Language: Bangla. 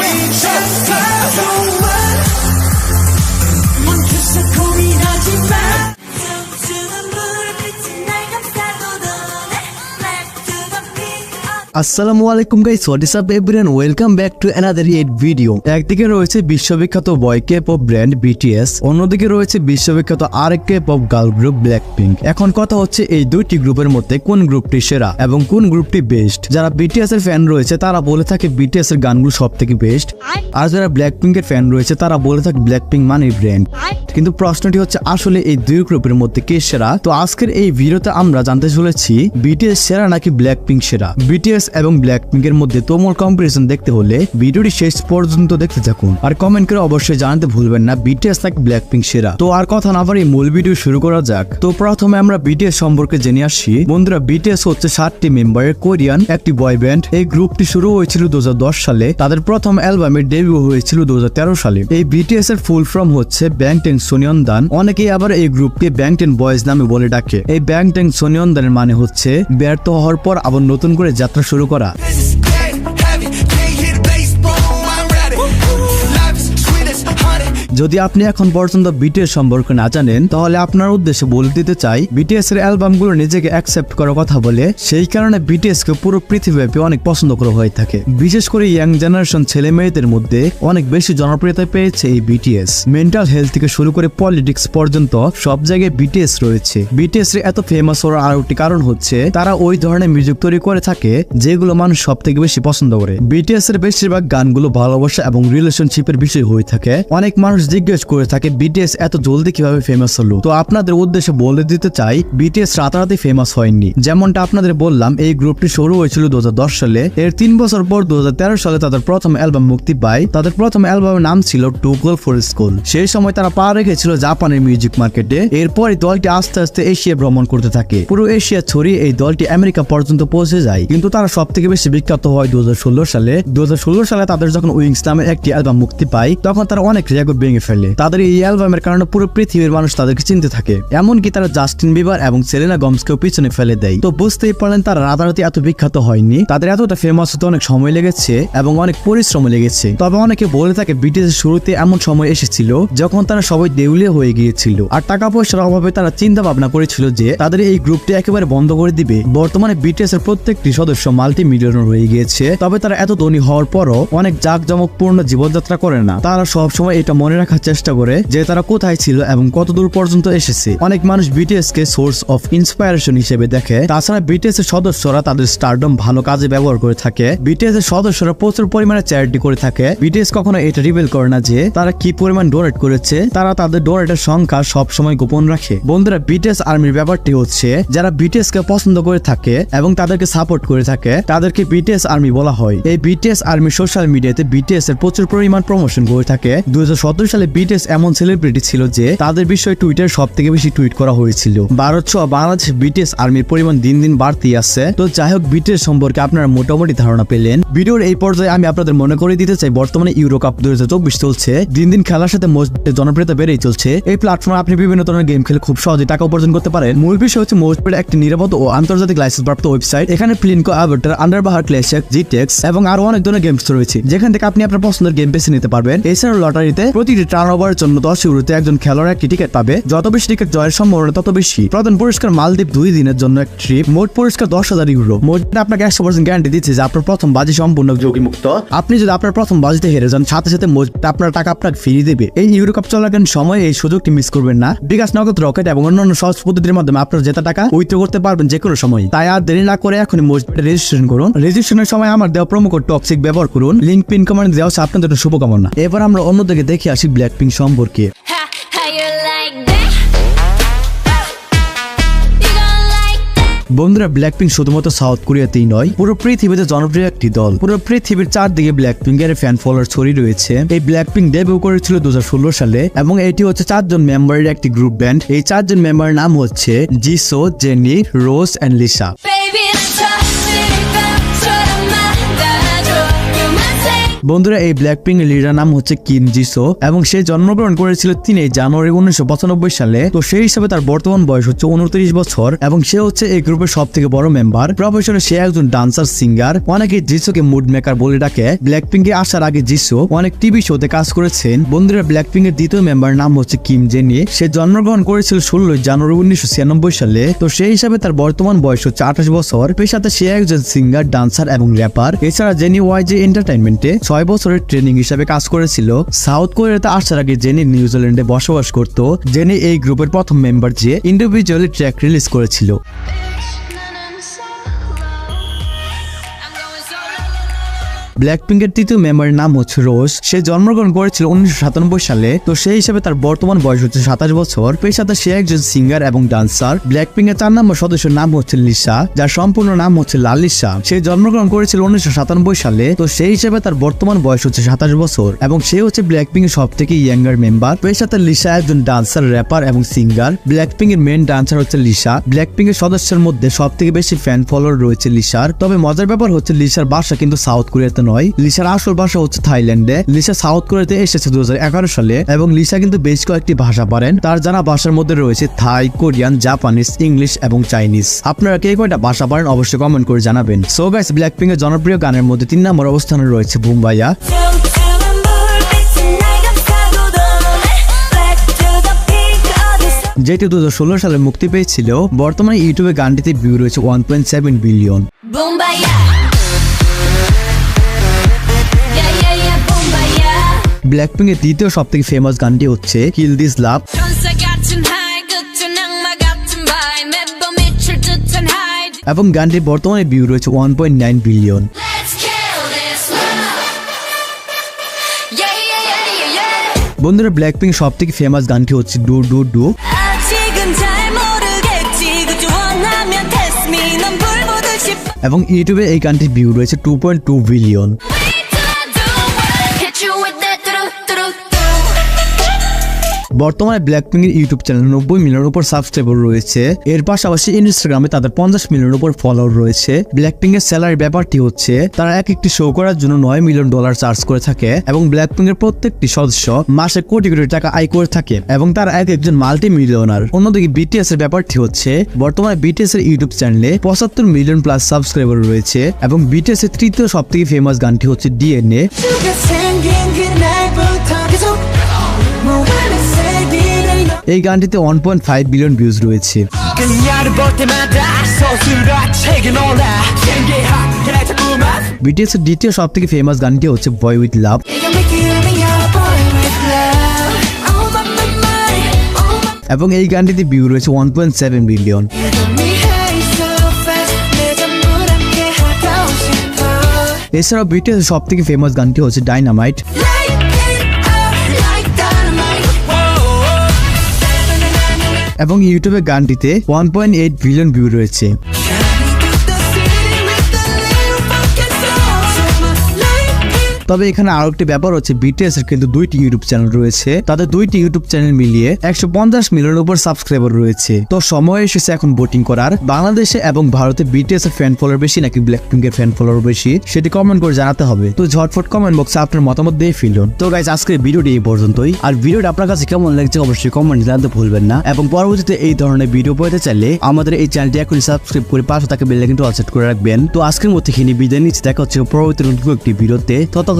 we just আসসালামু আলাইকুম guys what is up everyone welcome back to another eight video একদিকে রয়েছে বিশ্ববিখ্যাত boy K pop brand BTS অন্যদিকে রয়েছে বিশ্ববিখ্যাত আরেক K pop girl group Blackpink এখন কথা হচ্ছে এই দুইটি গ্রুপের মধ্যে কোন গ্রুপটি সেরা এবং কোন গ্রুপটি বেস্ট যারা বিটিএস এর ফ্যান রয়েছে তারা বলে থাকে বিটিএস এর গানগুলো সব থেকে বেস্ট আর যারা ব্ল্যাক পিঙ্কের ফ্যান রয়েছে তারা বলে থাকে ব্ল্যাক পিঙ্ক মানে ব্র্যান্ড কিন্তু প্রশ্নটি হচ্ছে আসলে এই দুই গ্রুপের মধ্যে কে সেরা? তো আজকের এই ভিডিওতে আমরা জানতে চলেছি বিটিএস সেরা নাকি ব্ল্যাক পিঙ্ক সেরা বিটিএস এবং ব্ল্যাক পিঙ্কের মধ্যে তোমর কম্পারিজন দেখতে হলে ভিডিওটি শেষ পর্যন্ত দেখতে থাকুন। আর কমেন্ট করে অবশ্যই জানাতে ভুলবেন না বিটিএস নাকি ব্ল্যাক পিঙ্ক সেরা। তো আর কথা না পারি মূল ভিডিও শুরু করা যাক। তো প্রথমে আমরা বিটিএস সম্পর্কে জেনে আসি। বন্ধুরা বিটিএস হচ্ছে সাতটি মেম্বারের কোরিয়ান একটি বয় ব্যান্ড এই গ্রুপটি শুরু হয়েছিল দু হাজার দশ সালে। তাদের প্রথম অ্যালবামের ডেবিউ হয়েছিল দু হাজার তেরো সালে। এই বিটিএস এর ফুল ফর্ম হচ্ছে ব্যাংটেন সোনিয়নদান অনেকেই আবার এই গ্রুপকে ব্যাংটেন বয়েজ নামে বলে ডাকে। এই ব্যাংটেন সোনিয়নদানের মানে হচ্ছে ব্যর্থ হওয়ার পর আবার নতুন করে যাত্রা শুরু করা। যদি আপনি এখন পর্যন্ত বিটিএস সম্পর্কে না জানেন, তাহলে আপনার উদ্দেশ্যে বলে দিতে চাই বিটিএস এর অ্যালবামগুলো নিজেকে অ্যাকসেপ্ট করার কথা বলে, সেই কারণে বিটিএস কে পুরো পৃথিবীব্যাপী অনেক পছন্দ করা হয়ে থাকে। বিশেষ করে ইয়াং জেনারেশন ছেলে মেয়েদের মধ্যে অনেক বেশি জনপ্রিয়তা পেয়েছে এই বিটিএস মেন্টাল হেলথ থেকে শুরু করে পলিটিক্স পর্যন্ত সব জায়গায় বিটিএস রয়েছে। বিটিএস এর এত ফেমাস হওয়ার আরও একটি কারণ হচ্ছে, তারা ওই ধরনের মিউজিক তৈরি করে থাকে যেগুলো মানুষ সব থেকে বেশি পছন্দ করে। বিটিএস এর বেশিরভাগ গানগুলো ভালোবাসা এবং রিলেশনশিপের বিষয় হয়ে থাকে। অনেক মানুষ জিজ্ঞেস করে থাকে বিটিএস এত জলদি কীভাবে ফেমাস হলো? তো আপনাদের উদ্দেশ্যে বলে দিতে চাই বিটিএস রাতারাতি ফেমাস হয়নি। যেমনটা আপনাদের বললাম, এই গ্রুপটি শুরু হয়েছিল দু হাজার দশ সালে। এর তিন বছর পর দু সালে তাদের প্রথম অ্যালবাম মুক্তি পায়। তাদের প্রথম অ্যালবামের নাম ছিল টু গোল ফর স্কুল সেই সময় তারা পা রেখেছিল জাপানের মিউজিক মার্কেটে এরপরে দলটি আস্তে আস্তে এশিয়া ভ্রমণ করতে থাকে। পুরো এশিয়া ছড়িয়ে এই দলটি আমেরিকা পর্যন্ত পৌঁছে যায়। কিন্তু তারা সব থেকে বেশি বিখ্যাত হয় দু হাজার ষোলো সালে। দু হাজার ষোলো সালে তাদের যখন উইংস নামের একটি অ্যালবাম মুক্তি পায়, তখন তারা অনেক রেকর্ড ভেঙে ফেলে তাদের এই অ্যালবামের কারণে পুরো পৃথিবীর মানুষ তাদেরকে চিনতে থাকে। এমনকি তারা জাস্টিন বিবার এবং সেলেনা গমসকেও পিছনে ফেলে দেয়। তো বুঝতেই পারলেন তারা রাতারাতি এত বিখ্যাত হয়নি। তাদের এতটা ফেমাস হতে অনেক সময় লেগেছে এবং অনেক পরিশ্রম লেগেছে। তবে অনেকে বলে থাকে ব্রিটিশের শুরুতে এমন সময় এসেছিল যখন তারা সবাই দেউলিয়া হয়ে গিয়েছিল। আর টাকা পয়সার অভাবে তারা চিন্তা ভাবনা করেছিল যে তাদের এই গ্রুপটি একেবারে বন্ধ করে দিবে। বর্তমানে বিটিএস এর প্রত্যেকটি সদস্য মাল্টি মিলিয়নার হয়ে গিয়েছে। তবে তারা এত ধনী হওয়ার পরও অনেক জাঁকজমকপূর্ণ জীবনযাত্রা করে না। তারা সবসময় এটা মনে রাখার চেষ্টা করে যে তারা কোথায় ছিল এবং কত দূর পর্যন্ত এসেছে। অনেক মানুষ বিটিএস কে সোর্স অফ ইন্সপায়ারেশন হিসেবে দেখে। তাছাড়া বিটিএস এর সদস্যরা তাদের স্টারডম ভালো কাজে ব্যবহার করে থাকে। বিটিএস এর সদস্যরা প্রচুর পরিমাণে চ্যারিটি করে থাকে। বিটিএস কখনো এটা রিভিল করে না যে তারা কি পরিমাণ ডোনেট করেছে। তারা তাদের ডোনেটের সংখ্যা সব সময় গোপন রাখে। বন্ধুরা বিটিএস আর্মির ব্যাপারটি হচ্ছে, যারা বিটিএস কে পছন্দ করে থাকে এবং তাদেরকে সাপোর্ট করে থাকে, তাদেরকে বিটিএস আর্মি বলা হয়। এই বিটিএস আর্মি সোশ্যাল মিডিয়াতে বিটিএস এর প্রচুর পরিমাণ প্রমোশন করে থাকে। দুই সালে বিটিএস এমন সেলিব্রিটি ছিল যে তাদের বিষয়ে টুইটার সব থেকে বেশি টুইট করা হয়েছিল। ভারত সহ বাংলাদেশ বিটিএস আর্মির পরিমাণ দিন দিন বাড়তেই আছে। তো যাই হোক বিটিএস সম্পর্কে আপনারা মোটামুটি ধারণা পেলেন। ভিডিওর এই পর্যায়ে আমি আপনাদের মনে করে দিতে চাই, বর্তমানে ইউরো কাপ দুই চলছে। দিন দিন খেলার সাথে মোস্টের জনপ্রিয়তা বেড়েই চলছে। এই প্ল্যাটফর্মে আপনি বিভিন্ন ধরনের গেম খেলে খুব সহজে টাকা উপার্জন করতে পারেন। মূল বিষয় হচ্ছে মোস্টপেড একটি নিরাপদ ও আন্তর্জাতিক লাইসেন্স প্রাপ্ত ওয়েবসাইট এখানে প্লিনকো অ্যাভাটার আন্ডারবাহার ক্লেশেক জিটেক্স এবং আরও অনেক ধরনের গেমস রয়েছে। যেখান থেকে আপনি আপনার পছন্দের গেম বেছে নিতে পারবেন। এছাড়াও লটারিতে প্রতিটি টার্ন ওভারের জন্য দশ ইউরোতে একজন খেলোয়াড় একটি টিকিট পাবে। যত বেশি টিকিট জয়ের সম্ভাবনা, তত বেশি। প্রধান পুরস্কার মালদ্বীপ দুই দিনের জন্য এক ট্রিপ। মোট পুরস্কার দশ হাজার ইউরো। মোট আপনাকে একশো পার্সেন্ট গ্যারান্টি দিচ্ছে যে আপনার প্রথম বাজি সম্পূর্ণ ঝুঁকিমুক্ত, আপনি যদি আপনার প্রথম বাজিতে হেরে যান, সাথে সাথে মোট আপনার টাকা আপনাকে ফিরিয়ে দেবে। এই ইউরো কাপ চলাকালীন সময় এই সুযোগটি মিস করবেন না। বিকাশ নগদ রকেট এবং অন্যান্য সহজ পদ্ধতির মাধ্যমে আপনার জেতা টাকা উইথড্র করতে পারবেন যে কোনো সময়। তাই আর দেরি না করে এখনই মসজিদে রেজিস্ট্রেশন করুন। রেজিস্ট্রেশনের সময় আমার দেওয়া প্রোমো কোড টক্সিক ব্যবহার করুন। লিঙ্ক পিন কমেন্ট দেওয়া হচ্ছে আপনাদের জন্য শুভকামনা। এবার আমরা অন্যদিকে দেখে আসি ব্ল্যাক পিঙ্ক সম্পর্কে? বন্ধুরা ব্ল্যাক পিঙ্ক শুধুমাত্র সাউথ কোরিয়াতেই নয় পুরো পৃথিবীতে জনপ্রিয় একটি দল। পুরো পৃথিবীর চারদিকে ব্ল্যাক পিঙ্ক এর ফ্যান ফলোয়ার ছড়িয়ে রয়েছে। এই ব্ল্যাক পিঙ্ক ডেবিউ করেছিল দু হাজার ষোলো সালে এবং এটি হচ্ছে চারজন মেম্বারের একটি গ্রুপ ব্যান্ড এই চারজন মেম্বারের নাম হচ্ছে Jisoo Jennie Rose and Lisa বন্ধুরা, এই ব্ল্যাক পিঙ্ক লিডার নাম হচ্ছে কিম জিসো এবং সে জন্মগ্রহণ করেছিল তিনি জানুয়ারি উনিশশো পঁচানব্বই সালে। তো সেই হিসাবে তার বর্তমান বয়স হচ্ছে উনত্রিশ বছর এবং সে হচ্ছে এই গ্রুপের সব থেকে বড় মেম্বার প্রফেশনে সে একজন ডান্সার সিঙ্গার অনেকে জিসোকে মুড মেকার বলে ডাকে। ব্ল্যাক পিঙ্কে আসার আগে জিসো অনেক টিভি শোতে কাজ করেছেন। বন্ধুরা ব্ল্যাক এর দ্বিতীয় মেম্বার নাম হচ্ছে কিম জেনি সে জন্মগ্রহণ করেছিল ষোলোই জানুয়ারি উনিশশো ছিয়ানব্বই সালে। তো সেই হিসাবে তার বর্তমান বয়স হচ্ছে আঠাশ বছর। পেশাতে সে একজন সিঙ্গার ডান্সার এবং র্যাপার এছাড়া জেনি ওয়াই যে এন্টারটেইনমেন্টে ছয় বছরের ট্রেনিং হিসাবে কাজ করেছিল। সাউথ কোরিয়াতে আসার আগে জেনি নিউজিল্যান্ডে বসবাস করত। জেনি এই গ্রুপের প্রথম মেম্বার যে ইন্ডিভিজুয়ালি ট্র্যাক রিলিজ করেছিল। ব্ল্যাক পিঙ্কের তৃতীয় মেম্বারের নাম হচ্ছে রোজ সে জন্মগ্রহণ করেছিল উনিশশো সাতানব্বই সালে। তো সেই হিসাবে তার বর্তমান বয়স হচ্ছে সাতাশ বছর। পেশাতে সে একজন সিঙ্গার এবং ডান্সার ব্ল্যাক পিঙ্কের চার নম্বর সদস্যের নাম হচ্ছে লিসা যার সম্পূর্ণ নাম হচ্ছে লালিসা সে জন্মগ্রহণ করেছিল উনিশশো সাতানব্বই সালে। তো সেই হিসাবে তার বর্তমান বয়স হচ্ছে সাতাশ বছর। এবং সে হচ্ছে ব্ল্যাক পিঙ্কের সব থেকে ইয়াঙ্গার মেম্বার পেশাতে লিসা একজন ডান্সার র্যাপার এবং সিঙ্গার ব্ল্যাক পিঙ্কের মেন ডান্সার হচ্ছে লিসা ব্ল্যাক পিঙ্কের সদস্যের মধ্যে সব থেকে বেশি ফ্যান ফলোয়ার রয়েছে লিসার তবে মজার ব্যাপার হচ্ছে লিসার বাসা কিন্তু সাউথ কোরিয়াতে নয়, লিসার আসল ভাষা হচ্ছে থাইল্যান্ডে। লিসা সাউথ কোরিয়াতে এসেছে দু সালে এবং লিসা কিন্তু বেশ কয়েকটি ভাষা পারেন। তার জানা ভাষার মধ্যে রয়েছে থাই, কোরিয়ান, জাপানিজ, ইংলিশ এবং চাইনিজ। আপনারা কে কয়টা ভাষা পারেন অবশ্যই কমেন্ট করে জানাবেন। সো গাইস ব্ল্যাক এর জনপ্রিয় গানের মধ্যে তিন নম্বর অবস্থানে রয়েছে বুম্বাইয়া। যেটি দু হাজার ষোলো সালে মুক্তি পেয়েছিল। বর্তমানে ইউটিউবে গানটিতে ভিউ রয়েছে one point seven billion Black পিঙ্কের দ্বিতীয় সব থেকে ফেমাস গানটি হচ্ছে কিল দিস লাভ এবং গানটির বর্তমানে ভিউ রয়েছে ওয়ান পয়েন্ট নাইন বিলিয়ন বন্ধুরা ব্ল্যাক পিং সব থেকে ফেমাস গানটি হচ্ছে ডু ডু ডু এবং ইউটিউবে এই গানটির ভিউ রয়েছে টু পয়েন্ট টু বিলিয়ন বর্তমানে ব্ল্যাক পিঙ্কের ইউটিউব চ্যানেল নব্বই মিলিয়নের উপর সাবস্ক্রাইবার রয়েছে। এর পাশাপাশি ইনস্টাগ্রামে তাদের পঞ্চাশ মিলিয়নের উপর ফলোয়ার রয়েছে। ব্ল্যাক পিঙ্কের স্যালারি ব্যাপারটি হচ্ছে, তারা এক একটি শো করার জন্য নয় মিলিয়ন ডলার চার্জ করে থাকে এবং ব্ল্যাক পিঙ্কের প্রত্যেকটি সদস্য মাসে কোটি কোটি টাকা আয় করে থাকে এবং তারা এক একজন মাল্টি মিলিয়নার অন্যদিকে বিটিএস এর ব্যাপারটি হচ্ছে, বর্তমানে বিটিএস এর ইউটিউব চ্যানেলে পঁচাত্তর মিলিয়ন প্লাস সাবস্ক্রাইবার রয়েছে এবং বিটিএস এর তৃতীয় সব থেকে ফেমাস গানটি হচ্ছে ডিএনএ এই গানটিতে one point five billion views রয়েছে। বিটিএস এর দ্বিতীয় সব থেকে ফেমাস গানটি হচ্ছে বয় উইথ লাভ এবং এই গানটিতে ভিউ রয়েছে ওয়ান পয়েন্ট সেভেন বিলিয়ন এছাড়াও ব্রিটেনের সব থেকে ফেমাস গানটি হচ্ছে ডাইনামাইট এবং ইউটিউবে গানটিতে one point eight billion view রয়েছে। তবে এখানে আরও একটি ব্যাপার হচ্ছে বিটিএস এর কিন্তু দুইটি ইউটিউব চ্যানেল রয়েছে। তাদের দুইটি ইউটিউব চ্যানেল মিলিয়ে একশো পঞ্চাশ মিলিয়নের উপর সাবস্ক্রাইবার রয়েছে। তো সময় এসেছে এখন ভোটিং করার। বাংলাদেশে এবং ভারতে বিটিএস এর ফ্যান ফলোয়ার বেশি নাকি ব্ল্যাক পিঙ্কের ফ্যান ফলোয়ার বেশি, সেটি কমেন্ট করে জানাতে হবে। তো ঝটফট কমেন্ট বক্সে আপনার মতামত দিয়ে ফেলুন। তো গাইজ আজকের ভিডিওটি এই পর্যন্তই। আর ভিডিওটা আপনার কাছে কেমন লাগছে অবশ্যই কমেন্ট জানাতে ভুলবেন না। এবং পরবর্তীতে এই ধরনের ভিডিও পেতে চাইলে আমাদের এই চ্যানেলটি এখনই সাবস্ক্রাইব করে পাশে থাকা বেল কিন্তু অল সেট করে রাখবেন। তো আজকের মধ্যে এখানে বিদায় নিচ্ছি। দেখা হচ্ছে পরবর্তী নতুন একটি ভিডিওতে। ততক্ষণ